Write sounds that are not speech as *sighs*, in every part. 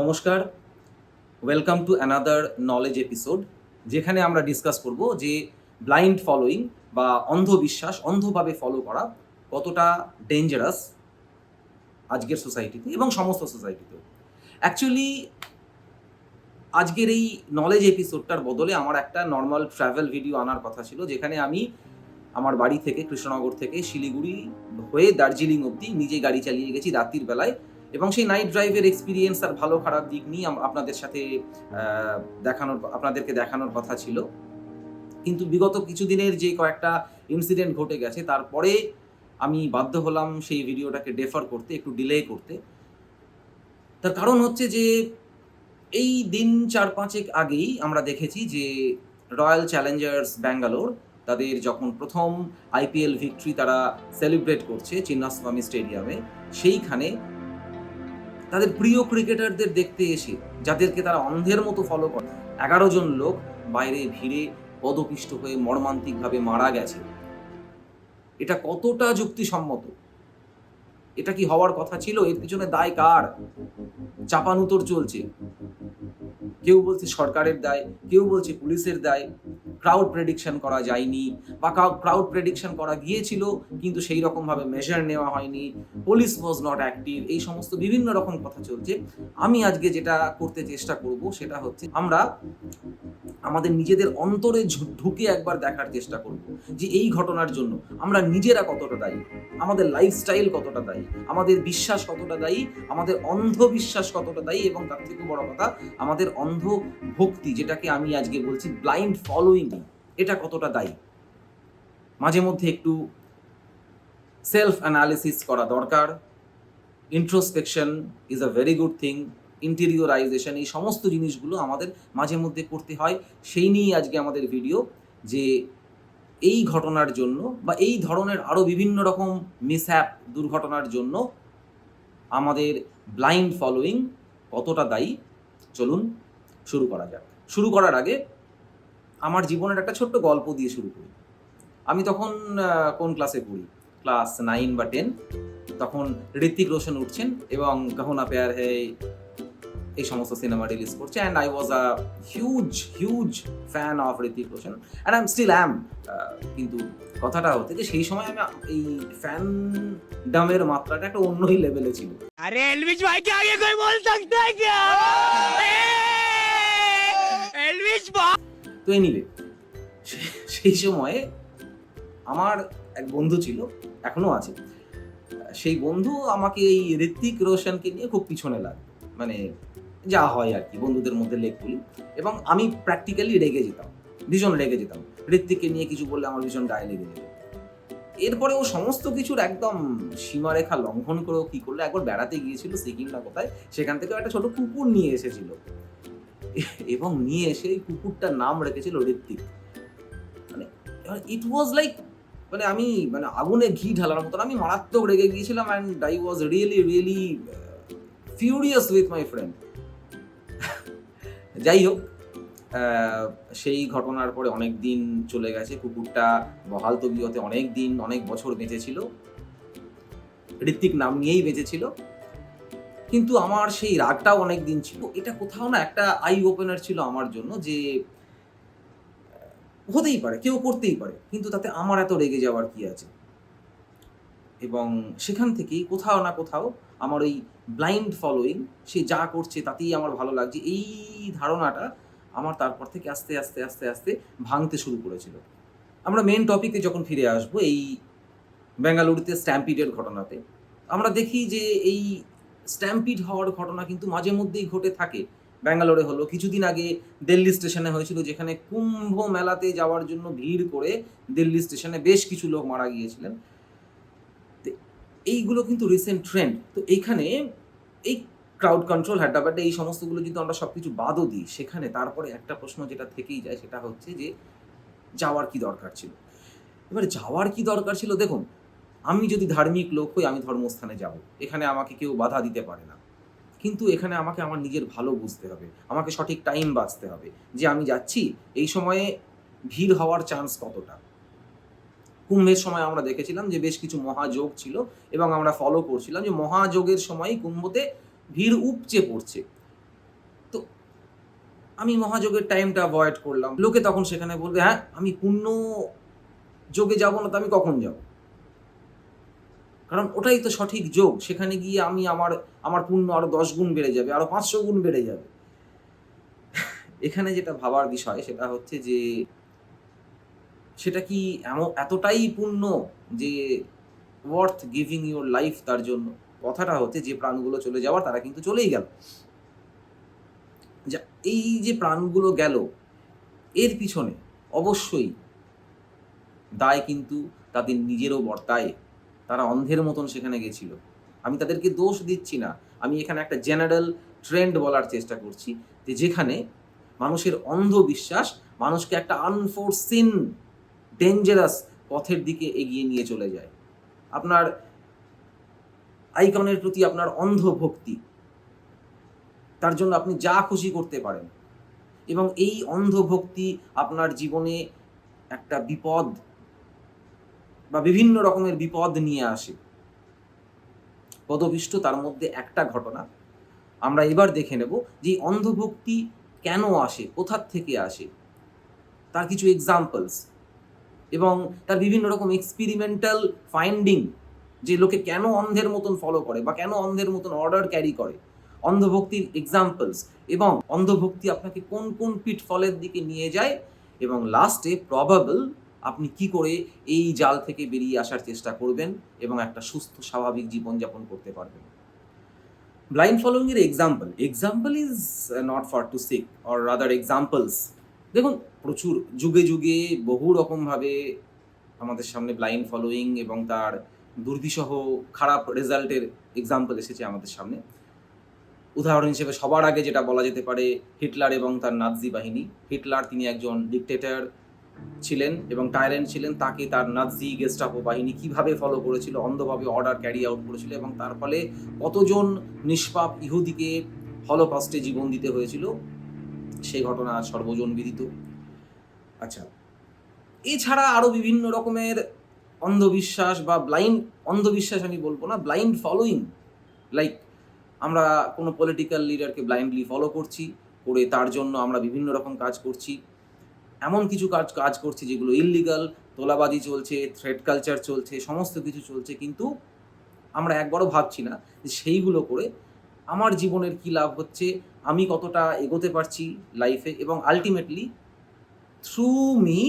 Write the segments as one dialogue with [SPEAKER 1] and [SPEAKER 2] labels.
[SPEAKER 1] নমস্কার। Welcome to another knowledge episode যেখানে আমরা ডিসকাস করব যে ব্লাইন্ড ফলোয়িং বা অন্ধবিশ্বাস, অন্ধভাবে ফলো করা কতটা ডেঞ্জারাস আজকের সোসাইটিতে এবং সমস্ত সোসাইটিতে অ্যাকচুয়ালি আজকের এই নলেজ এপিসোডটার বদলে আমার একটা নর্মাল ট্রাভেল ভিডিও আনার কথা ছিল, যেখানে আমি আমার বাড়ি থেকে কৃষ্ণনগর থেকে শিলিগুড়ি হয়ে দার্জিলিং অবধি নিজে গাড়ি চালিয়ে গেছি রাত্রির বেলায়। এবং সেই নাইট ড্রাইভের এক্সপিরিয়েন্স আর ভালো খারাপ দিক নিয়ে আপনাদের সাথে দেখানোর আপনাদেরকে দেখানোর কথা ছিল। কিন্তু বিগত কিছুদিনের যে কয়েকটা ইনসিডেন্ট ঘটে গেছে, তারপরে আমি বাধ্য হলাম সেই ভিডিওটাকে ডেফার করতে, একটু ডিলে করতে। তার কারণ হচ্ছে যে, এই দিন চার পাঁচেক আগেই আমরা দেখেছি যে রয়্যাল চ্যালেঞ্জার্স ব্যাঙ্গালোর তাদের যখন প্রথম আইপিএল ভিক্টরি তারা সেলিব্রেট করছে চিন্নাস্বামী স্টেডিয়ামে সেইখানে তাদের প্রিয় ক্রিকেটারদের দেখতে এসে, যাদেরকে তারা অন্ধের মতো ফলো করে। এগারো জন লোক বাইরে ভিড়ে পদপিষ্ট হয়ে মর্মান্তিকভাবে মারা গেছে। এটা কতটা যুক্তিসম্মত? এটা কি হওয়ার কথা ছিল? এর পিছনে দায় কার? চাপানুতর চলছে। কেউ বলছে সরকারের দায়, কেউ বলছে পুলিশের দায়। ক্রাউড প্রেডিকশন করা যায়নি বা ক্রাউড প্রেডিকশন করা গিয়েছিল কিন্তু সেই রকমভাবে মেজার নেওয়া হয়নি। পুলিশ ওয়াজ নট অ্যাক্টিভ এই সমস্ত বিভিন্ন রকম কথা চলছে। আমি আজকে যেটা করতে চেষ্টা করব সেটা হচ্ছে আমরা আমাদের নিজেদের অন্তরে ঢুকে একবার দেখার চেষ্টা করব যে এই ঘটনার জন্য আমরা নিজেরা কতটা দায়ী, আমাদের লাইফস্টাইল কতটা দায়ী, আমাদের বিশ্বাস কতটা দায়ী, আমাদের অন্ধবিশ্বাস কতটা দায়ী এবং তার থেকে বড় কথা আমাদের অন্ধ ভক্তি যেটাকে আমি আজকে বলছি ব্লাইন্ড ফলোয়িং এটা কতটা দায়ী? মাঝে মধ্যে একটু সেলফ অ্যানালিসিস করা দরকার। Introspection is a very good thing interiorisation এই সমস্ত জিনিসগুলো আমাদের মাঝে মধ্যে করতে হয়। সেই নিয়েই আজকে আমাদের ভিডিও যে এই ঘটনার জন্য বা এই ধরনের আরও বিভিন্ন রকম মিসহ্যাপ দুর্ঘটনার জন্য আমাদের ব্লাইন্ড ফলোয়িং কতটা দায়ী? চলুন শুরু করা যাক। শুরু করার আগে আমার জীবনের একটা ছোট্ট গল্প দিয়ে শুরু করি। আমি তখন কোন ক্লাসে পড়ি? ক্লাস নাইন বা টেন তখন ঋত্বিক রোশন উঠছেন এবং গহনা পেয়ার হে এই সমস্ত সিনেমা রিলিজ করছে and I was a huge huge fan of Hrithik Roshan. And I am still am কিন্তু কথাটা হচ্ছে যে সেই সময় আমি এই ফ্যান ডামের মাত্রাটা একটা অন্যই লেভেলে ছিল।
[SPEAKER 2] আরে এলভিস ভাই কে আগে কই বল সকতা হ্যায় স্যান্ডউইচ
[SPEAKER 1] তো এনিওয়ে সেই সময়ে আমার এক বন্ধু ছিল, এখনও আছে। সেই বন্ধু আমাকে এই ঋত্বিক রোশনকে নিয়ে খুব পিছনে লাগে মানে যা হয় আর কি, বন্ধুদের মধ্যে লেখগুলি এবং আমি প্র্যাকটিক্যালি রেগে যেতাম, ভীষণ রেগে যেতাম। ঋত্বিককে নিয়ে কিছু বললে আমার ভীষণ গায়ে লেগে যেত। এরপরে ও সমস্ত কিছুর একদম সীমারেখা লঙ্ঘন করে কি করল, একবার বেড়াতে গিয়েছিল সিকিম না কোথায়, সেখান থেকে একটা ছোট কুকুর নিয়ে এসেছিল। এবং নিয়ে এসে এই কুকুরটার নাম রেখেছিল ঋত্বিক। মানে ইট ওয়াজ লাইক মানে আমি মানে আগুনে ঘি ঢালার মতন, আমি মারাত্মক রেগে গিয়েছিলাম and I was really really furious with my friend যাই হোক সেই ঘটনার পরে অনেক দিন চলে গেছে, কুকুরটা বহাল তবিয়তে অনেক দিন, অনেক বছর বেঁচেছিল। ঋত্বিক নাম নিয়েই বেঁচেছিল। কিন্তু আমার সেই রাগটাও অনেক দিন ছিল। এটা কোথাও না একটা আই ওপেনার ছিল আমার জন্য যে হতেই পারে, কেউ করতেই পারে, কিন্তু তাতে আমার এত রেগে যাওয়ার কি আছে? এবং সেখান থেকেই কোথাও না কোথাও আমার ওই ব্লাইন্ড ফলোয়িং সে যা করছে তাতেই আমার ভালো লাগছে। এই ধারণাটা আমার তারপর থেকে আস্তে আস্তে আস্তে আস্তে ভাঙতে শুরু করেছিল। আমরা মেন টপিকে যখন ফিরে আসব এই বেঙ্গালুরুতে স্ট্যাম্পিডের ঘটনাতে, আমরা দেখি যে এই স্ট্যাম্পিড হওয়ার ঘটনা কিন্তু মাঝে মধ্যেই ঘটে থাকে। ব্যাঙ্গালোরে হলো। কিছুদিন আগে দিল্লি স্টেশনে হয়েছিল, যেখানে কুম্ভ মেলাতে যাওয়ার জন্য ভিড় করে দিল্লি স্টেশনে বেশ কিছু লোক মারা গিয়েছিলেন। এইগুলো কিন্তু রিসেন্ট ট্রেন্ড তো এইখানে এই ক্রাউড কন্ট্রোল হ্যাডাব্যাডে এই সমস্তগুলো যদি আমরা সব কিছু বাদও দিই। সেখানে তারপরে একটা প্রশ্ন যেটা থেকেই যায়, সেটা হচ্ছে যে, যাওয়ার কি দরকার ছিল? এবার যাওয়ার কি দরকার ছিল? দেখুন আমি যদি ধার্মিক লোক হই, আমি ধর্মস্থানে যাব। এখানে আমাকে কেউ বাধা দিতে পারে না। কিন্তু এখানে আমাকে আমার নিজের ভালো বুঝতে হবে। আমাকে সঠিক টাইম বাঁচতে হবে যে আমি যাচ্ছি, এই সময়ে ভিড় হওয়ার চান্স কতটা? কুম্ভের সময় আমরা দেখেছিলাম যে বেশ কিছু মহাযোগ ছিল এবং আমরা ফলো করছিলাম যে মহাযোগের সময় কুম্ভতে ভিড় উপচে পড়ছে। তো আমি মহাযোগের টাইমটা অ্যাভয়েড করলাম। লোকে তখন সেখানে বলবে হ্যাঁ আমি পূর্ণ যোগে যাব না তো আমি কখন যাব? কারণ ওটাই তো সঠিক যোগ। সেখানে গিয়ে আমি আমার আমার পুণ্য আরও দশ গুণ বেড়ে যাবে, আরও পাঁচশো গুণ বেড়ে যাবে। এখানে যেটা ভাবার বিষয়, সেটা হচ্ছে যে, সেটা কি এমন, এতটাই পূর্ণ যে ওয়ার্থ গিভিং ইউর লাইফ তার জন্য? কথাটা হচ্ছে যে প্রাণগুলো চলে যাওয়ার, তারা কিন্তু চলেই গেল। যা, এই যে প্রাণগুলো গেল, এর পিছনে অবশ্যই দায় কিন্তু তাদের নিজেরও বর্তায়। তারা অন্ধের মতন সেখানে গেছিল। আমি তাদেরকে দোষ দিচ্ছি না। আমি এখানে একটা জেনারেল ট্রেন্ড বলার চেষ্টা করছি যে যেখানে মানুষের অন্ধ বিশ্বাস মানুষকে একটা আনফোর্সিন ডেঞ্জারাস পথের দিকে এগিয়ে নিয়ে চলে যায়। আপনার আইকনের প্রতি আপনার অন্ধ ভক্তি তার জন্য আপনি যা খুশি করতে পারেন। এবং এই অন্ধ ভক্তি আপনার জীবনে একটা বিপদ বা বিভিন্ন রকমের বিপদ নিয়ে আসে। পদবিষ্ট তার মধ্যে একটা ঘটনা। আমরা এবার দেখে নেব যে অন্ধভক্তি কেন আসে কোথার থেকে আসে। তার কিছু এক্সাম্পলস এবং তার বিভিন্ন রকম এক্সপেরিমেন্টাল ফাইন্ডিং যে লোকে কেন অন্ধের মতন ফলো করে বা কেন অন্ধের মতন অর্ডার ক্যারি করে। অন্ধভক্তির এক্সাম্পলস এবং অন্ধভক্তি আপনাকে কোন কোন পিটফলের দিকে নিয়ে যায় এবং লাস্টে প্রবাবল আপনি কি করে এই জাল থেকে বেরিয়ে আসার চেষ্টা করবেন এবং একটা সুস্থ, স্বাভাবিক জীবনযাপন করতে পারবেন? ব্লাইন্ড ফলোয়িং এর example example is not for to seek or rather examples দেখুন, প্রচুর, যুগে যুগে বহু রকমভাবে আমাদের সামনে ব্লাইন্ড ফলোয়িং এবং তার দুর্বিষহ, খারাপ রেজাল্টের এক্সাম্পল এসেছে আমাদের সামনে। উদাহরণ হিসেবে সবার আগে যেটা বলা যেতে পারে, হিটলার এবং তার নাৎজি বাহিনী। হিটলার তিনি একজন ডিকটেটর ছিলেন এবং টাইরেন্ট ছিলেন, তাকে তার নাৎজি গেস্টাপো বাহিনী কীভাবে ফলো করেছিল, অন্ধভাবে অর্ডার ক্যারি আউট করেছিল এবং তার ফলে কতজন নিষ্পাপ ইহুদিকে হলোকস্টে জীবন দিতে হয়েছিল সেই ঘটনা সর্বজন বিদিত। আচ্ছা এছাড়া আরও বিভিন্ন রকমের অন্ধবিশ্বাস বা ব্লাইন্ড অন্ধবিশ্বাস আমি বলব না ব্লাইন্ড ফলোয়িং লাইক আমরা কোনো পলিটিক্যাল লিডারকে ব্লাইন্ডলি ফলো করছি, করে তার জন্য আমরা বিভিন্ন রকম কাজ করছি। এমন কিছু কাজ কাজ করছি যেগুলো ইললিগাল তোলাবাজি চলছে থ্রেড কালচার চলছে, সমস্ত কিছু চলছে, কিন্তু আমরা একবারও ভাবছি না যে সেইগুলো করে আমার জীবনের কী লাভ হচ্ছে, আমি কতটা এগোতে পারছি লাইফে এবং আলটিমেটলি থ্রু মি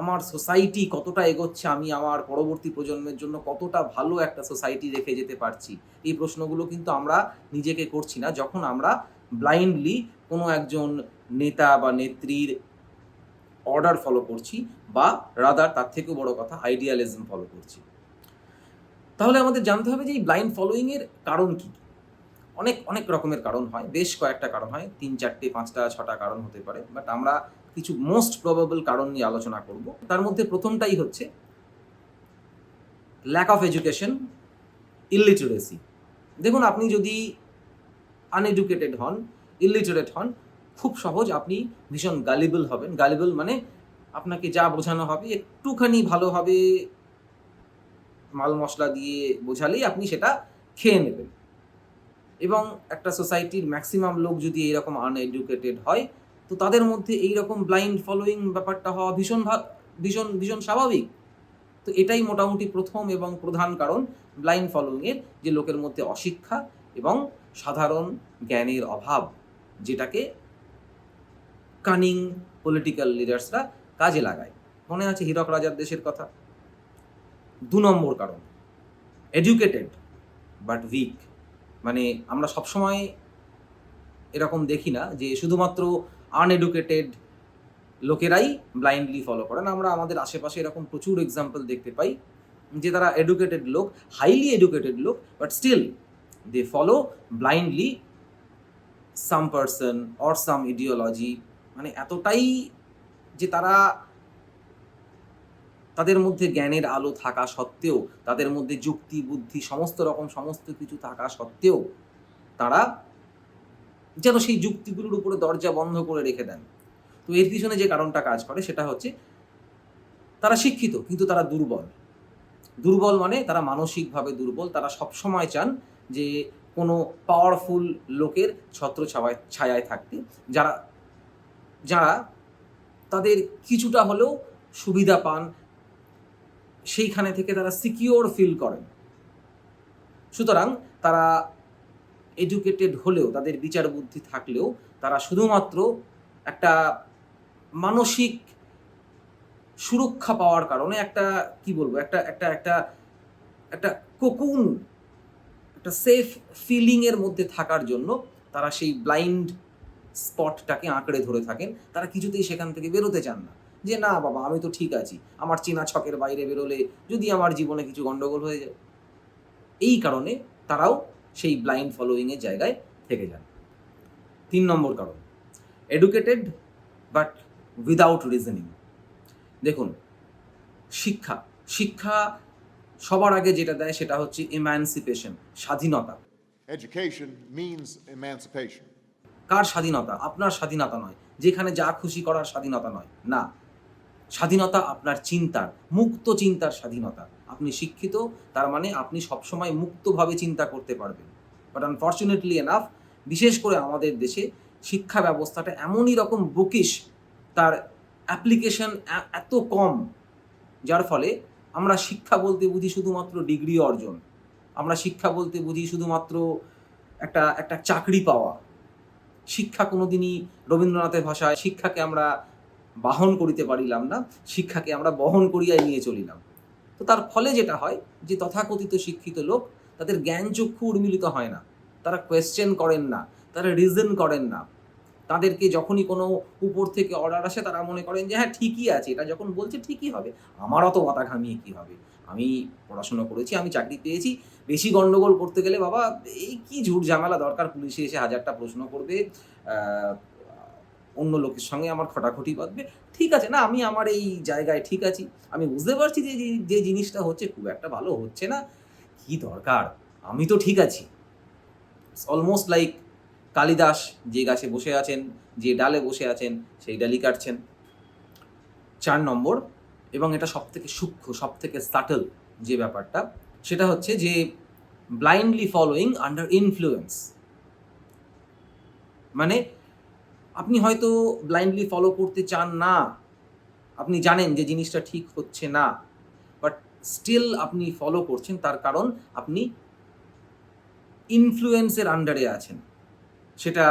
[SPEAKER 1] আমার সোসাইটি কতটা এগোচ্ছে, আমি আমার পরবর্তী প্রজন্মের জন্য কতটা ভালো একটা সোসাইটি রেখে যেতে পারছি, এই প্রশ্নগুলো কিন্তু আমরা নিজেকে করছি না। যখন আমরা ব্লাইন্ডলি কোনো একজন নেতা বা নেত্রীর অর্ডার ফলো করছি বা রাদার তার থেকেও বড় কথা আইডিয়ালিজম ফলো করছি। তাহলে আমাদের জানতে হবে যে এই ব্লাইন্ড ফলোয়িংয়ের কারণ কী? অনেক অনেক রকমের কারণ হয়, বেশ কয়েকটা কারণ হয়, তিন, চারটে, পাঁচটা, ছটা কারণ হতে পারে বাট আমরা কিছু মোস্ট প্রবাবল কারণ নিয়ে আলোচনা করব। তার মধ্যে প্রথমটাই হচ্ছে ল্যাক অফ এডুকেশন ইলিটারেসি দেখুন, আপনি যদি আনএডুকেটেড হন ইলিটারেট হন খুব সহজ, আপনি ভীষণ গালিবল হবেন। গালিবল মানে আপনাকে যা বোঝানো হবে, একটুখানি ভালোভাবে মাল মশলা দিয়ে বোঝালেই আপনি সেটা খেয়ে নেবেন। এবং একটা সোসাইটির ম্যাক্সিমাম লোক যদি এইরকম আনএডুকেটেড হয়, তো তাদের মধ্যে এই রকম ব্লাইন্ড ফলোয়িং ব্যাপারটা হওয়া ভীষণ ভীষণ ভীষণ স্বাভাবিক। তো এটাই মোটামুটি প্রথম এবং প্রধান কারণ ব্লাইন্ড ফলোয়িংয়ের যে লোকের মধ্যে অশিক্ষা এবং সাধারণ জ্ঞানের অভাব, যেটাকে কানিং পলিটিক্যাল লিডার্সরা কাজে লাগায়। মনে আছে হীরক রাজার দেশের কথা? দু নম্বর কারণ এডুকেটেড বাট উইক মানে আমরা সবসময় এরকম দেখি না যে শুধুমাত্র আনএডুকেটেড লোকেরাই ব্লাইন্ডলি ফলো করেন আমরা আমাদের আশেপাশে এরকম প্রচুর এক্সাম্পল দেখতে পাই যে তারা এডুকেটেড লোক হাইলি এডুকেটেড লোক but still they follow blindly some person or some ideology মানে এতটাই যে তারা তাদের মধ্যে জ্ঞানের আলো থাকা সত্ত্বেও, তাদের মধ্যে যুক্তি, বুদ্ধি, সমস্ত রকম সমস্ত কিছু থাকা সত্ত্বেও তারা যেন সেই যুক্তিগুলোর উপরে দরজা বন্ধ করে রেখে দেন। তো এর পিছনে যে কারণটা কাজ করে সেটা হচ্ছে তারা শিক্ষিত, কিন্তু তারা দুর্বল। দুর্বল মানে তারা মানসিকভাবে দুর্বল, তারা সবসময় চান যে কোনো পাওয়ারফুল লোকের ছত্র ছায়ায় থাকতে। যারা যারা তাদের কিছুটা হলেও সুবিধা পান, সেইখানে থেকে তারা সিকিওর ফিল করেন। সুতরাং তারা এডুকেটেড হলেও, তাদের বিচার বুদ্ধি থাকলেও, তারা শুধুমাত্র একটা মানসিক সুরক্ষা পাওয়ার কারণে একটা, কি বলব, একটা একটা একটা একটা কোকুন একটা সেফ ফিলিংয়ের মধ্যে থাকার জন্য তারা সেই ব্লাইন্ড স্পটটাকে আঁকড়ে ধরে থাকেন, তারা কিছুতেই সেখান থেকে বেরোতে চান না। যে না বাবা, আমি তো ঠিক আছি, আমার চেনা ছকের বাইরে বেরোলে যদি আমার জীবনে কিছু গন্ডগোল হয়ে যায়। এই কারণে তারাও সেই ব্লাইন্ড ফলোয়িংয়ের জায়গায় থেকে যান। তিন নম্বর কারণ এডুকেটেড বাট উইদাউট রিজনিং দেখুন, শিক্ষা শিক্ষা সবার আগে যেটা দেয় সেটা হচ্ছে এম্যান্সিপেশন স্বাধীনতা।
[SPEAKER 3] Education means emancipation.
[SPEAKER 1] কার স্বাধীনতা? আপনার স্বাধীনতা নয়। যেখানে যা খুশি করার স্বাধীনতা নয়। না। স্বাধীনতা আপনার চিন্তার, মুক্ত চিন্তার স্বাধীনতা। আপনি শিক্ষিত, তার মানে আপনি সবসময় মুক্তভাবে চিন্তা করতে পারবেন। বাট আনফর্চুনেটলি এনাফ বিশেষ করে আমাদের দেশে শিক্ষা ব্যবস্থাটা এমনই রকম বুকিশ, তার অ্যাপ্লিকেশন এত কম, যার ফলে আমরা শিক্ষা বলতে বুঝি শুধুমাত্র ডিগ্রি অর্জন। আমরা শিক্ষা বলতে বুঝি শুধুমাত্র একটা একটা চাকরি পাওয়া। শিক্ষা কোনোদিনই রবীন্দ্রনাথের ভাষায় শিক্ষাকে আমরা বাহন করিতে পারিলাম না, শিক্ষাকে আমরা বহন করিয়াই নিয়ে চলিলাম। তো তার ফলে যেটা হয় যে তথাকথিত শিক্ষিত লোক তাদের জ্ঞান চক্ষু উন্মিলিত হয় না, তারা কোয়েশ্চেন করেন না, তারা রিজন করেন না। তাদেরকে যখনই কোনো উপর থেকে অর্ডার আসে তারা মনে করেন যে হ্যাঁ ঠিকই আছে, এটা যখন বলছে ঠিকই হবে আমার অত মাথা ঘামিয়ে কী হবে? আমি পড়াশোনা করেছি, আমি চাকরি পেয়েছি। বেশি গন্ডগোল করতে গেলে বাবা, এই কি ঝুট ঝামেলা? দরকার পুলিশে এসে হাজারটা প্রশ্ন করবে অন্য লোকের সঙ্গে আমার খটাখটি বাঁধবে। ঠিক আছে না, আমি আমার এই জায়গায় ঠিক আছি। আমি বুঝতে পারছি যে- যে জিনিসটা হচ্ছে, খুব একটা ভালো হচ্ছে না। কি দরকার? আমি তো ঠিক আছি। অলমোস্ট লাইক কালিদাস যে গাছে বসে আছেন, যে ডালে বসে আছেন, সেই ডালি কাটছেন। চার নম্বর এবং এটা সব থেকে সূক্ষ্ম সব থেকে সাটল যে ব্যাপারটা, সেটা হচ্ছে যে ব্লাইন্ডলি ফলোয়িং আন্ডার ইনফ্লুয়েন্স মানে আপনি হয়তো ব্লাইন্ডলি ফলো করতে চান না, আপনি জানেন যে জিনিসটা ঠিক হচ্ছে না বাট স্টিল আপনি ফলো করছেন তার কারণ আপনি ইনফ্লুয়েন্সের আন্ডারে আছেন। সেটা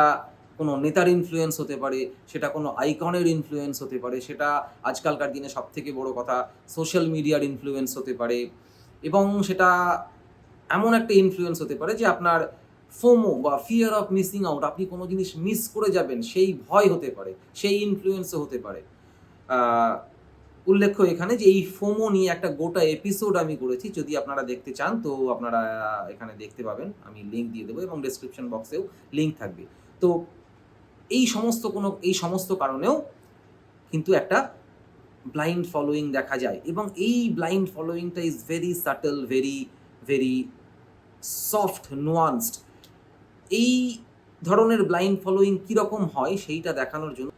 [SPEAKER 1] কোনো নেতার ইনফ্লুয়েন্স হতে পারে, সেটা কোনো আইকনের ইনফ্লুয়েন্স হতে পারে, সেটা আজকালকার দিনে সব থেকে বড় কথা সোশ্যাল মিডিয়ার ইনফ্লুয়েন্স হতে পারে এবং সেটা এমন একটা ইনফ্লুয়েন্স হতে পারে যে আপনার ফোমো বা ফিয়ার অফ মিসিং আউট আপনি কোনো জিনিস মিস করে যাবেন, সেই ভয় হতে পারে, সেই ইনফ্লুয়েন্সও হতে পারে। উল্লেখ্য এখানে যে এই ফোমো নিয়ে একটা গোটা এপিসোড আমি করেছি, যদি আপনারা দেখতে চান তো আপনারা এখানে দেখতে পাবেন, আমি লিঙ্ক দিয়ে দেবো এবং ডেসক্রিপশন বক্সেও লিঙ্ক থাকবে। তো এই সমস্ত কোনো, এই সমস্ত কারণেও কিন্তু একটা ব্লাইন্ড ফলোয়িং দেখা যায় এবং এই blind ফলোয়িংটা is very subtle very very soft nuanced এই ধরনের ব্লাইন্ড ফলোয়িং কীরকম হয় সেইটা দেখানোর জন্য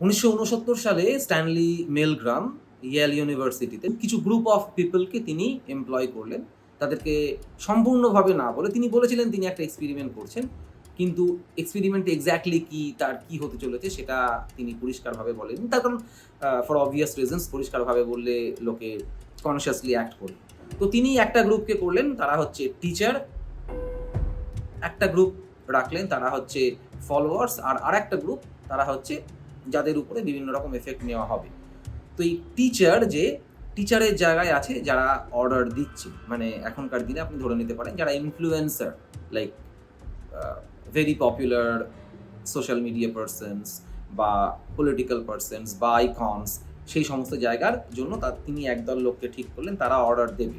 [SPEAKER 1] উনিশশো উনসত্তর সালে স্ট্যানলি মেলগ্রাম, ইয়েল ইউনিভার্সিটিতে কিছু গ্রুপ অফ পিপলকে তিনি এমপ্লয় করলেন। তাদেরকে সম্পূর্ণভাবে না বলে তিনি বলেছিলেন তিনি একটা এক্সপেরিমেন্ট করছেন। কিন্তু এক্সপেরিমেন্ট এক্স্যাক্টলি কি, তার কি হতে চলেছে সেটা তিনি পরিষ্কারভাবে বলেন তার কারণ ফর অবভিয়াস রিজনস পরিষ্কারভাবে বললে লোকে কনসিয়াসলি অ্যাক্ট করে। তো তিনি একটা গ্রুপকে করলেন, তারা হচ্ছে টিচার একটা গ্রুপ রাখলেন, তারা হচ্ছে ফলোয়ার্স আর আরেকটা গ্রুপ, তারা হচ্ছে যাদের উপরে বিভিন্ন রকম এফেক্ট নেওয়া হবে। তো এই টিচার যে টিচারের জায়গায় আছে, যারা অর্ডার দিচ্ছে। মানে এখনকার দিনে আপনি ধরে নিতে পারেন, যারা influencer like very popular social media persons বা পলিটিক্যাল পার্সনস বা আইকনস সেই সমস্ত জায়গার জন্য তার তিনি একদল লোককে ঠিক করলেন, তারা অর্ডার দেবে।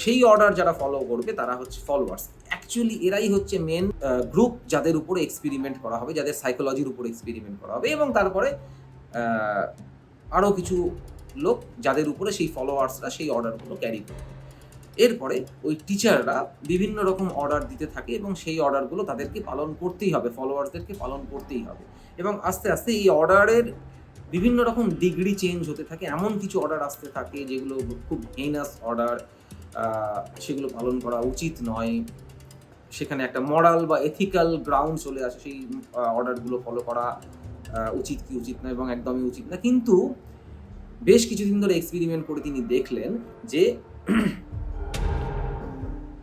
[SPEAKER 1] সেই অর্ডার যারা ফলো করবে, তারা হচ্ছে ফলোয়ার্স অ্যাকচুয়ালি এরাই হচ্ছে মেন গ্রুপ যাদের উপরে এক্সপেরিমেন্ট করা হবে, যাদের সাইকোলজির উপর এক্সপেরিমেন্ট করা হবে এবং তারপরে আরও কিছু লোক যাদের উপরে সেই ফলোয়ার্সরা সেই অর্ডারগুলো ক্যারি করবে। এরপরে ওই টিচাররা বিভিন্ন রকম অর্ডার দিতে থাকে এবং সেই অর্ডারগুলো তাদেরকে পালন করতেই হবে ফলোয়ার্সদেরকে পালন করতেই হবে। এবং আস্তে আস্তে এই অর্ডারের বিভিন্ন রকম ডিগ্রি চেঞ্জ হতে থাকে, এমন কিছু অর্ডার আসতে থাকে যেগুলো খুব হেনাস অর্ডার সেগুলো পালন করা উচিত নয়। সেখানে একটা মরাল বা এথিক্যাল গ্রাউন্ড চলে আসে, সেই অর্ডারগুলো ফলো করা উচিত কি উচিত না এবং একদমই উচিত না। কিন্তু বেশ কিছুদিন ধরে এক্সপেরিমেন্ট করে তিনি দেখলেন যে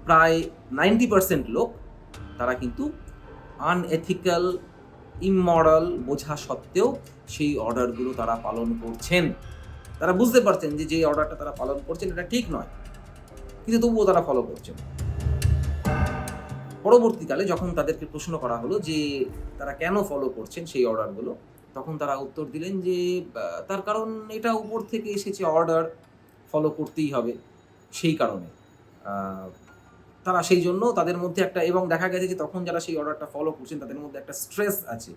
[SPEAKER 1] প্রায় নাইনটি পার্সেন্ট লোক, তারা কিন্তু আনএথিক্যাল ইমমরাল বোঝা সত্ত্বেও সেই অর্ডারগুলো তারা পালন করছেন। তারা বুঝতে পারছেন যে যে অর্ডারটা তারা পালন করছেন এটা ঠিক নয়, কিন্তু তবুও তারা ফলো করছেন। পরবর্তীকালে যখন তাদেরকে প্রশ্ন করা হলো যে তারা কেন ফলো করছেন সেই অর্ডারগুলো, তখন তারা উত্তর দিলেন যে তার কারণ এটা উপর থেকে এসেছে অর্ডার ফলো করতেই হবে সেই কারণে। তারা সেই জন্য তাদের মধ্যে একটা, এবং দেখা গেছে যে তখন যারা সেই অর্ডারটা ফলো করছেন, তাদের মধ্যে একটা স্ট্রেস আছে।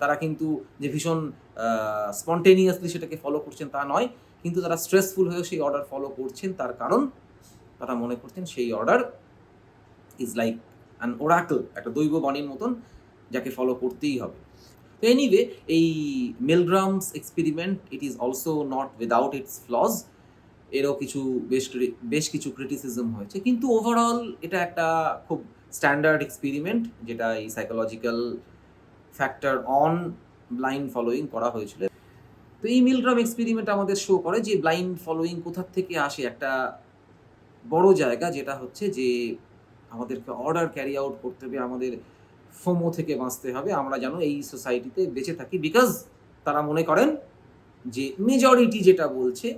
[SPEAKER 1] তারা কিন্তু যে ভীষণ স্পন্টেনিয়াসলি সেটাকে ফলো করছেন তা নয়, কিন্তু তারা স্ট্রেসফুল হয়েও সেই অর্ডার ফলো করছেন, তার কারণ তারা মনে করছেন সেই order is like an oracle একটা দৈব বাণীর মতন যাকে ফলো করতেই হবে। তো এনিওয়ে এই Milgram's experiment it is also not without its flaws এরও কিছু বেশ বেশ কিছু ক্রিটিসিজম হয়েছে। কিন্তু ওভারঅল এটা একটা খুব স্ট্যান্ডার্ড এক্সপেরিমেন্ট যেটা এই psychological factor on blind following করা হয়েছিল। তো এই মিলগ্রাম এক্সপেরিমেন্ট আমাদের শো করে যে ব্লাইন্ড ফলোয়িং কোথার থেকে আসে একটা বড় জায়গা যেটা হচ্ছে যে আমাদেরকে অর্ডার ক্যারি আউট করতে হবে, আমাদের ফোমো থেকে বাঁচতে হবে, আমরা যেন এই সোসাইটিতে বেঁচে থাকি। বিকজ তারা মনে করেন যে মেজরিটি যেটা বলছে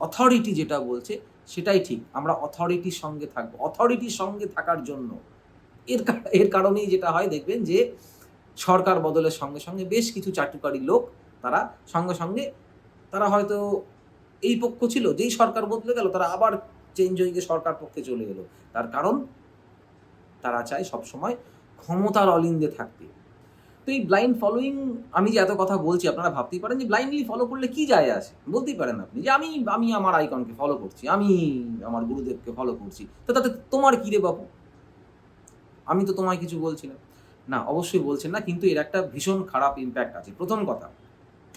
[SPEAKER 1] অথরিটি যেটা বলছে, সেটাই ঠিক। আমরা অথরিটির সঙ্গে থাকব। অথরিটির সঙ্গে থাকার জন্য। এর এর কারণেই যেটা হয়, দেখবেন যে, সরকার বদলের সঙ্গে সঙ্গে বেশ কিছু চাটুকারী লোক, তারা সঙ্গে সঙ্গে, তারা হয়তো এই পক্ষ ছিল, যেই সরকার বদলে গেল, তারা আবার চেঞ্জ হয়ে গিয়ে সরকার পক্ষে চলে এলো। তার কারণ, তারা চায় সবসময় ক্ষমতার অলিন্দে থাকতে। তো এই ব্লাইন্ড ফলোয়িং আমি যে এত কথা বলছি, আপনারা ভাবতেই পারেন যে ব্লাইন্ডলি ফলো করলে কি যায় আসে বলতেই পারেন আপনি যে আমি আমি আমার আইকনকে ফলো করছি, আমি আমার গুরুদেবকে ফলো করছি। তো তাতে তোমার কি রে বাবু আমি তো তোমায় কিছু বলছি না না অবশ্যই বলছেন না, কিন্তু এর একটা ভীষণ খারাপ ইম্প্যাক্ট আছে। প্রথম কথা,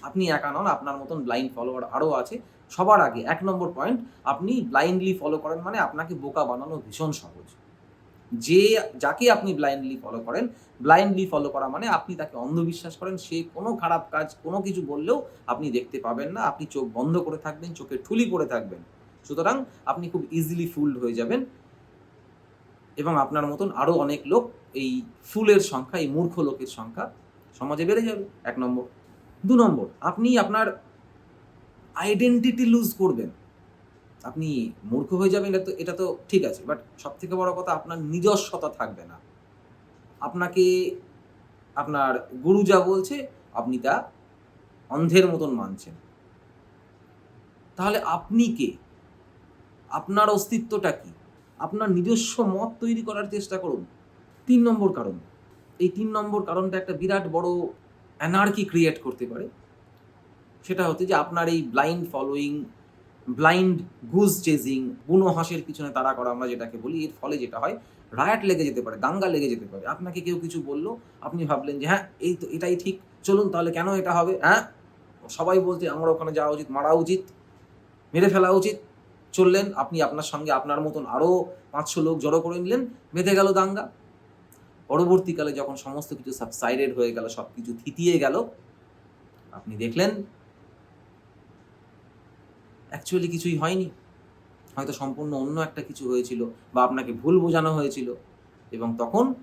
[SPEAKER 1] আপনি একা নন, আপনার মতন ব্লাইন্ড ফলোয়ার আরও আছে। সবার আগে, এক নম্বর পয়েন্ট আপনি ব্লাইন্ডলি ফলো করেন মানে আপনাকে বোকা বানানো ভীষণ সহজ। যে, যাকে আপনি ব্লাইন্ডলি ফলো করেন ব্লাইন্ডলি ফলো করা মানে আপনি তাকে অন্ধবিশ্বাস করেন, সে কোনো খারাপ কাজ, কোনো কিছু বললেও আপনি দেখতে পাবেন না, আপনি চোখ বন্ধ করে থাকবেন, চোখে ঠুলি করে থাকবেন। সুতরাং আপনি খুব ইজিলি ফুলড হয়ে যাবেন এবং আপনার মতন আরও অনেক লোক এই ফুলের সংখ্যা, এই মূর্খ লোকের সংখ্যা সমাজে বেড়ে যাবে। এক নম্বর। দু নম্বর, আপনি আপনার আইডেন্টিটি লুজ করবেন। আপনি মূর্খ হয়ে যাবেন, এটা তো এটা তো ঠিক আছে। বাট সব থেকে বড় কথা, আপনার নিজস্বতা থাকবে না। আপনাকে, আপনার গুরু যা বলছে, আপনি তা অন্ধের মতন মানছেন। তাহলে আপনি কে? আপনার অস্তিত্বটা কি? আপনার নিজস্ব মত তৈরি করার চেষ্টা করুন। তিন নম্বর কারণ। এই তিন নম্বর কারণটা একটা বিরাট বড় অ্যানার্কি ক্রিয়েট করতে পারে। সেটা হচ্ছে যে আপনার এই blind following blind goose chasing, বুনো হাঁসের পিছনে তাড়া করা আমরা যেটাকে বলি, এর ফলে যেটা হয়, রায়াট লেগে যেতে পারে, দাঙ্গা লেগে যেতে পারে। আপনাকে কেউ কিছু বলল, আপনি ভাবলেন যে হ্যাঁ এই তো, এটাই ঠিক, চলুন তাহলে কেন এটা হবে হ্যাঁ? সবাই বলছে, আমার ওখানে যাওয়া উচিত, মারা উচিত, মেরে ফেলা উচিত। চললেন, আপনি আপনার সঙ্গে আপনার মতন আরও পাঁচশো লোক জড়ো করে নিলেন, বেঁধে গেল দাঙ্গা। পরবর্তীকালে যখন সমস্ত কিছু সাবসাইডেড হয়ে গেল সব কিছু থিতিয়ে গেল, আপনি দেখলেন অ্যাকচুয়ালি কিছুই হয়নি। হয়তো সম্পূর্ণ অন্য একটা কিছু হয়েছিল বা আপনাকে ভুল বোঝানো হয়েছিল এবং তখন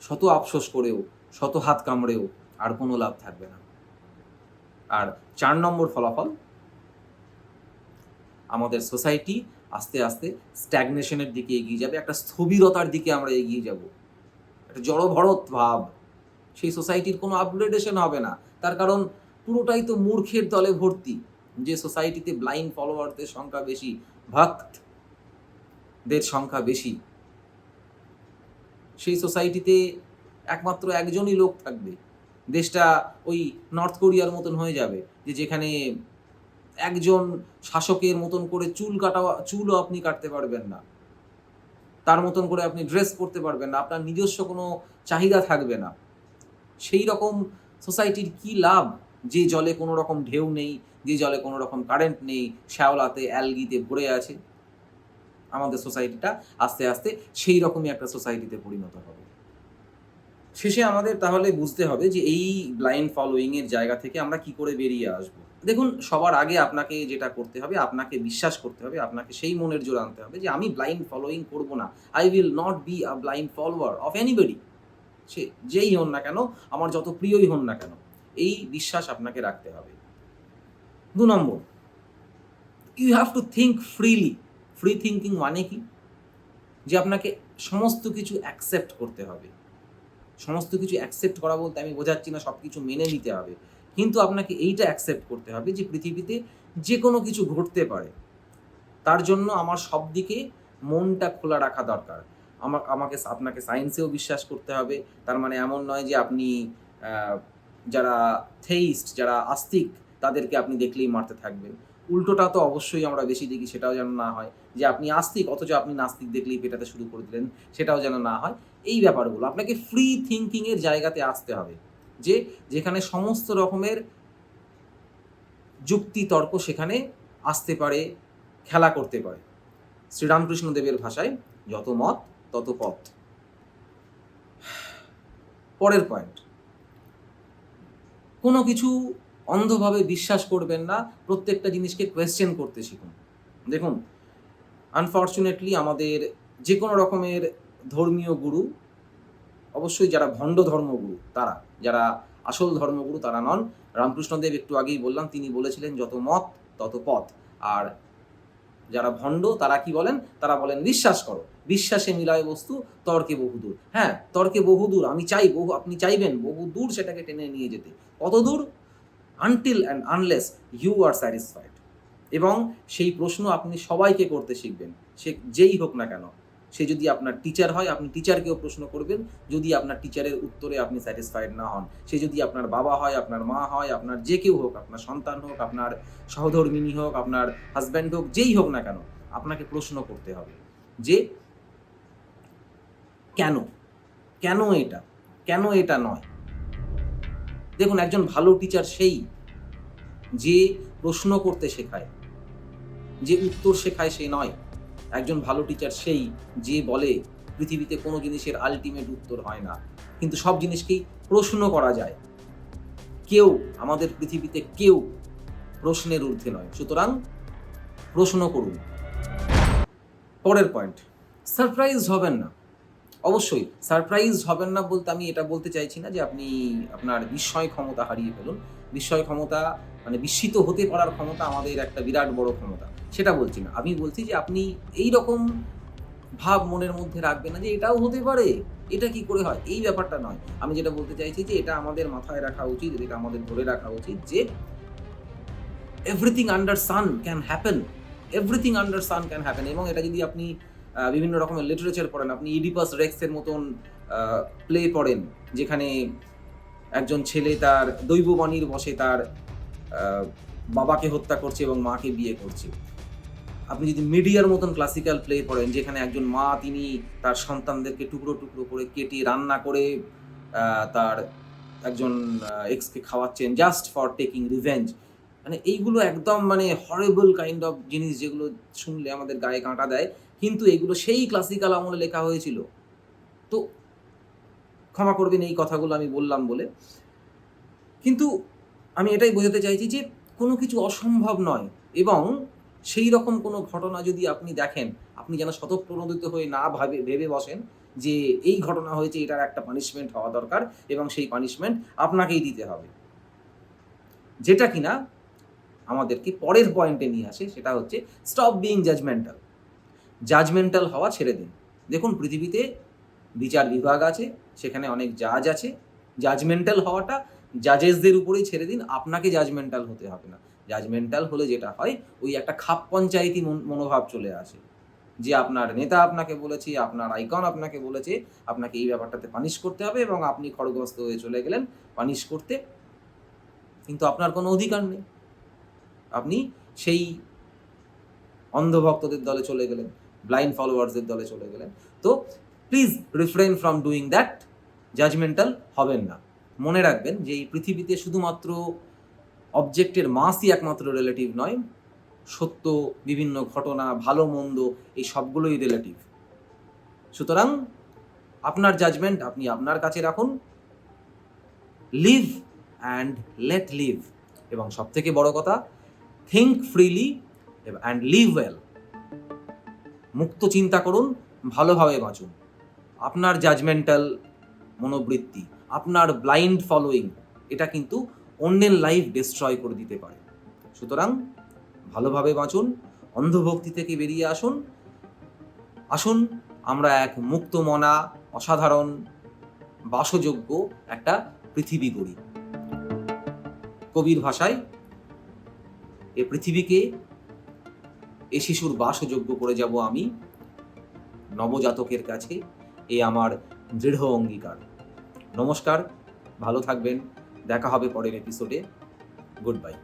[SPEAKER 1] শত আফসোস করেও, শত হাত কামড়েও আর কোনো লাভ থাকবে না। আর চার নম্বর ফলাফল, আমাদের সোসাইটি আস্তে আস্তে স্ট্যাগনেশনের দিকে এগিয়ে যাবে, একটা স্থবিরতার দিকে আমরা এগিয়ে যাব। একটা জড়ভরত ভাব। সেই সোসাইটির কোনো আপগ্রেডেশন হবে না। তার কারণ পুরোটাই তো মূর্খের দলে ভর্তি। যে সোসাইটিতে ব্লাইন্ড ফলোয়ারদের সংখ্যা বেশি, ভক্তদের সংখ্যা বেশি, সেই সোসাইটিতে একমাত্র একজনই লোক থাকবে। দেশটা ওই নর্থ কোরিয়ার মতন হয়ে যাবে, যে যেখানে একজন শাসকের মতন করে চুল কাটা চুলও আপনি কাটতে পারবেন না। তার মতন করে আপনি ড্রেস করতে পারবেন না, আপনার নিজস্ব কোনো চাহিদা থাকবে না। সেই রকম সোসাইটির কি লাভ? যে জলে কোনো রকম ঢেউ নেই যে জলে কোনো রকম কারেন্ট নেই, শ্যাওলাতে অ্যালগিতে ভরে আছে, আমাদের সোসাইটিটা আস্তে আস্তে সেই রকমই একটা সোসাইটিতে পরিণত হবে। শেষে আমাদের তাহলে বুঝতে হবে যে এই ব্লাইন্ড ফলোয়িং এর জায়গা থেকে আমরা কি করে বেরিয়ে আসব। দেখুন, সবার আগে আপনাকে যেটা করতে হবে, আপনাকে বিশ্বাস করতে হবে, আপনাকে সেই মনের জোর আনতে হবে যে আমি ব্লাইন্ড ফলোয়িং করব না। I will not be a blind follower of anybody সে যেই হন না কেন, আমার যত প্রিয়ই হন না কেন, এই বিশ্বাস আপনাকে রাখতে হবে। দু নম্বর you have to think freely free thinking মানে কি? যে আপনাকে সমস্ত কিছু অ্যাকসেপ্ট করতে হবে। সমস্ত কিছু অ্যাকসেপ্ট করা বলতে আমি বোঝাচ্ছি না সব কিছু মেনে নিতে হবে। কিন্তু আপনাকে এইটা অ্যাকসেপ্ট করতে হবে যে পৃথিবীতে যে কোনো কিছু ঘটতে পারে। তার জন্য আমার সব দিকে মনটা খোলা রাখা দরকার। আমার, আমাকে আপনাকে সায়েন্সেও বিশ্বাস করতে হবে। তার মানে এমন নয় যে আপনি যারা থেইস্ট যারা আস্তিক তাদেরকে আপনি দেখলেই মারতে থাকবেন। উল্টোটা তো অবশ্যই আমরা বেশি দেখি, সেটাও যেন না হয়। যে আপনি আস্তিক, অথচ আপনি নাস্তিক দেখলেই পেটাতে শুরু করে দিলেন, সেটাও যেন না হয়। এই ব্যাপারগুলো, আপনাকে ফ্রি থিঙ্কিংয়ের জায়গাতে আসতে হবে। যে যেখানে সমস্ত রকমের যুক্তি, তর্ক সেখানে আসতে পারে, খেলা করতে পারে। শ্রীরামকৃষ্ণ দেবের ভাষায়, যত মত, তত পথ। *sighs* পরের পয়েন্ট কোনো কিছু অন্ধভাবে বিশ্বাস করবেন না, প্রত্যেকটা জিনিসকে কোয়েশ্চেন করতে শিখুন। দেখুন আনফর্চুনেটলি আমাদের যে কোনো রকমের ধর্মীয় গুরু, অবশ্যই যারা ভণ্ড ধর্মগুরু তারা, যারা আসল ধর্মগুরু তারা নন। রামকৃষ্ণদেব একটু আগেই বললাম, তিনি বলেছিলেন, যত মত, তত পথ। আর যারা ভণ্ড, তারা কি বলেন? তারা বলেন, বিশ্বাস করো। বিশ্বাসে মিলায় বস্তু, তর্কে বহুদূর হ্যাঁ তর্কে বহুদূর আমি চাই বহু, আপনি চাইবেন বহু দূর সেটাকে টেনে নিয়ে যেতে। কত দূর? Until and unless you are satisfied এবং সেই প্রশ্ন আপনি সবাইকে করতে শিখবেন। সে যেই হোক না কেন, সে যদি আপনার টিচার হয়, আপনি টিচারকেও প্রশ্ন করবেন। যদি আপনার টিচারের উত্তরে আপনি স্যাটিসফাইড না হন, সে যদি আপনার বাবা হয়, আপনার মা হয়, আপনার যে কেউ হোক, আপনার সন্তান হোক, আপনার সহধর্মিনী হোক, আপনার হাজব্যান্ড হোক, যেই হোক না কেন, আপনাকে প্রশ্ন করতে হবে যে, কেন? কেন এটা? কেন এটা নয়? দেখুন, একজন ভালো টিচার সেই যে প্রশ্ন করতে শেখায়, যে উত্তর শেখায় সে নয়। একজন ভালো টিচার সেই যে বলে পৃথিবীতে কোনো জিনিসের আলটিমেট উত্তর হয় না। কিন্তু সব জিনিসকেই প্রশ্ন করা যায়। কেউ, আমাদের পৃথিবীতে কেউ প্রশ্নের ঊর্ধ্বে নয়। সুতরাং প্রশ্ন করুন। পরের পয়েন্ট সারপ্রাইজ হবেন না। অবশ্যই সারপ্রাইজ হবেন না বলতে আমি এটা বলতে চাইছি না যে আপনি আপনার বিস্ময় ক্ষমতা হারিয়ে ফেলুন। বিস্ময় ক্ষমতা মানে বিস্মিত হতে পারার ক্ষমতা আমাদের একটা বিরাট বড় ক্ষমতা। সেটা বলছি না। আমি বলছি যে আপনি এই রকম ভাব মনের মধ্যে রাখবেন না যে এটাও হতে পারে, এটা কি করে হয়? এই ব্যাপারটা নয়। আমি যেটা বলতে চাইছি যে এটা আমাদের মাথায় রাখা উচিত, এটা আমাদের ধরে রাখা উচিত যে everything under sun can happen everything under sun can happen এবং এটা যদি আপনি বিভিন্ন রকমের লিটারেচার পড়েন। আপনি ইডিপাস রেক্সের মতন প্লে পড়েন, যেখানে একজন ছেলে তার দৈববাণীর বসে তার বাবাকে হত্যা করছে এবং মাকে বিয়ে করছে। আপনি যদি মিডিয়ার মতন ক্লাসিক্যাল প্লে পড়েন, যেখানে একজন মা তিনি তার সন্তানদেরকে টুকরো টুকরো করে কেটে রান্না করে তার একজন এক্সকে খাওয়াচ্ছেন জাস্ট ফর টেকিং রিভেঞ্জ মানে এইগুলো একদম মানে হরেবল কাইন্ড অফ জিনিস যেগুলো শুনলে আমাদের গায়ে কাঁটা দেয়। কিন্তু এগুলো সেই ক্লাসিক্যাল আমলে লেখা হয়েছিল। তো ক্ষমা করবেন এই কথাগুলো আমি বললাম বলে। কিন্তু আমি এটাই বোঝাতে চাইছি যে কোনো কিছু অসম্ভব নয় এবং সেই রকম কোনো ঘটনা যদি আপনি দেখেন, আপনি যেন স্বতঃপ্রণোদিত হয়ে না ভাবে, ভেবে বসেন যে এই ঘটনা হয়েছে, এটার একটা পানিশমেন্ট হওয়া দরকার এবং সেই পানিশমেন্ট আপনাকেই দিতে হবে। যেটা কিনা আমাদেরকে পরের পয়েন্টে নিয়ে আসে, সেটা হচ্ছে স্টপ বিইং জাজমেন্টাল জাজমেন্টাল হওয়া ছেড়ে দিন। দেখুন, পৃথিবীতে বিচার বিভাগ আছে, সেখানে অনেক জাজ আছে। জাজমেন্টাল হওয়াটা জাজেসদের উপরেই ছেড়ে দিন, আপনাকে জাজমেন্টাল হতে হবে না। জাজমেন্টাল হলে যেটা হয়, ওই একটা খাপ পঞ্চায়েতি মন- মনোভাব চলে আসে। যে আপনার নেতা আপনাকে বলেছে, আপনার আইকন আপনাকে বলেছে, আপনাকে এই ব্যাপারটাতে পানিশ করতে হবে এবং আপনি খড়গস্ত হয়ে চলে গেলেন পানিশ করতে। কিন্তু আপনার কোনো অধিকার নেই। আপনি সেই অন্ধভক্তদের দলে চলে গেলেন। ব্লাইন্ড ফলোয়ার্সের দলে চলে গেলেন। তো please refrain from doing that judgemental হবেন না। মনে রাখবেন যে এই পৃথিবীতে শুধুমাত্র অবজেক্টের মাসই একমাত্র রিলেটিভ নয়, সত্য, বিভিন্ন ঘটনা, ভালো, মন্দ, এই সবগুলোই রিলেটিভ সুতরাং আপনার জাজমেন্ট আপনি আপনার কাছে রাখুন। লিভ অ্যান্ড লেট লিভ এবং সব থেকে বড় কথা think freely and live well মুক্ত চিন্তা করুন, ভালোভাবে বাঁচুন। আপনার জাজমেন্টাল মনোবৃত্তি, আপনার ব্লাইন্ড ফলোয়িং এটা কিন্তু অন্যের লাইফ ডিস্ট্রয় করে দিতে পারে। সুতরাং ভালোভাবে বাঁচুন, অন্ধভক্তি থেকে বেরিয়ে আসুন। আসুন, আমরা এক মুক্ত মনা অসাধারণ, বাসযোগ্য একটা পৃথিবী গড়ি। কবির ভাষায়, এ পৃথিবীকে এ শিশুর বাসযোগ্য করে যাব আমি নবজাতকের কাছে এ আমার দৃঢ় অঙ্গীকার। নমস্কার, ভালো থাকবেন, দেখা হবে পরের এপিসোডে গুড বাই